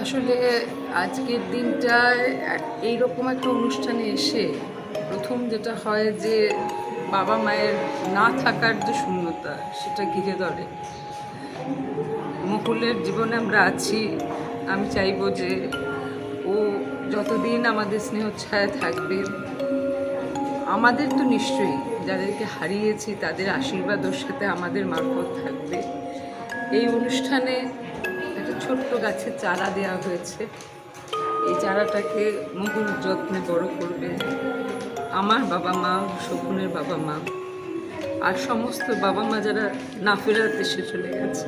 আসলে আজকের দিনটায় এইরকম একটা অনুষ্ঠানে এসে প্রথম যেটা হয় যে বাবা মায়ের না থাকার যে শূন্যতা, সেটা ঘিরে ধরে। মুকুলের জীবনে আমরা আছি। আমি চাইব যে ও যতদিন আমাদের স্নেহ ছায়া থাকবে, আমাদের তো নিশ্চয়ই যাদেরকে হারিয়েছি তাদের আশীর্বাদ ওর সাথে আমাদের মারফত থাকবে। এই অনুষ্ঠানে ছোট্ট গাছের চারা দেওয়া হয়েছে। এই চারাটাকে মুগুর যত্নে বড় করবে। আমার বাবা মা, শকুনের বাবা মা, আর সমস্ত বাবা মা যারা না ফেরার দেশে চলে গেছে।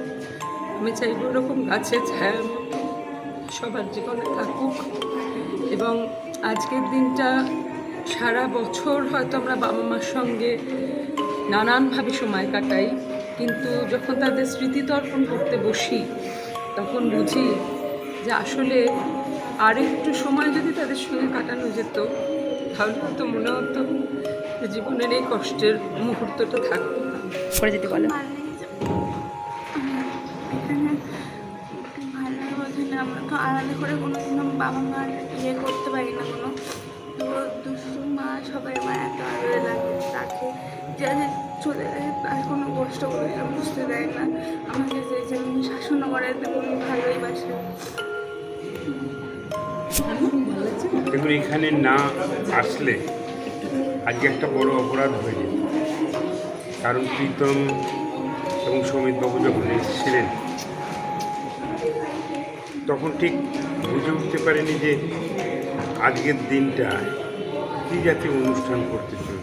আমি চাইব ওরকম গাছের ছায়ার মতো সবার জীবনে থাকুক। এবং আজকের দিনটা, সারা বছর হয়তো আমরা বাবা মার সঙ্গে নানানভাবে সময় কাটাই। কিন্তু যখন তাদের স্মৃতি তর্পণ করতে বসি তখন বুঝি যে আসলে আরেকটু সময় যদি তাদের সঙ্গে কাটানো যেত তাহলে হয়তো মনে হতো যে জীবনের এই কষ্টের মুহূর্তটা থাকতো। না করে যদি বলো। এখানে ভালো বলতে না আমরা তো আলাদা করে কোনো কোনো বাবা মার ইয়ে করতে পারি না কোনো। চলে তার কোনো কষ্ট করে বুঝতে দেয় না। আমাকে যে যেমন শাসন করে, তেমন ভালোই বাসে। দেখুন, এখানে না আসলে আজকে একটা বড় অপরাধ হয়ে যেত কারণ প্রীতম এবং সমিতবাবু যখন এসেছিলেন, তখন ঠিক বুঝে উঠতে পারেনি যে আজকের দিনটা কী জাতীয় অনুষ্ঠান করতে চলছে।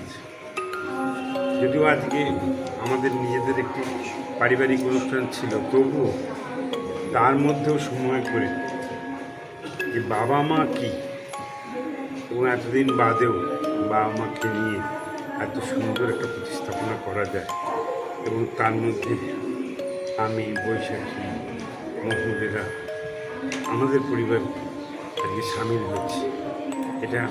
যদিও আজকে আমাদের নিজেদের একটি পারিবারিক অনুষ্ঠান ছিল, তবুও তার মধ্যেও সময় করে যে বাবা মা কী এবং এতদিন বাদেও বাবা মাকে নিয়ে এত সুন্দর একটা প্রতিস্থাপনা করা যায় এবং তার মধ্যে আমি, বৈশাখী মহুরেরা আমাদের পরিবার আজকে সামিল হয়েছি। এটা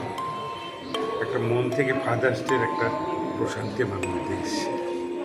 একটা মন থেকে ফাদার্স ডের একটা প্রশান্তি আমার মধ্যে এসেছে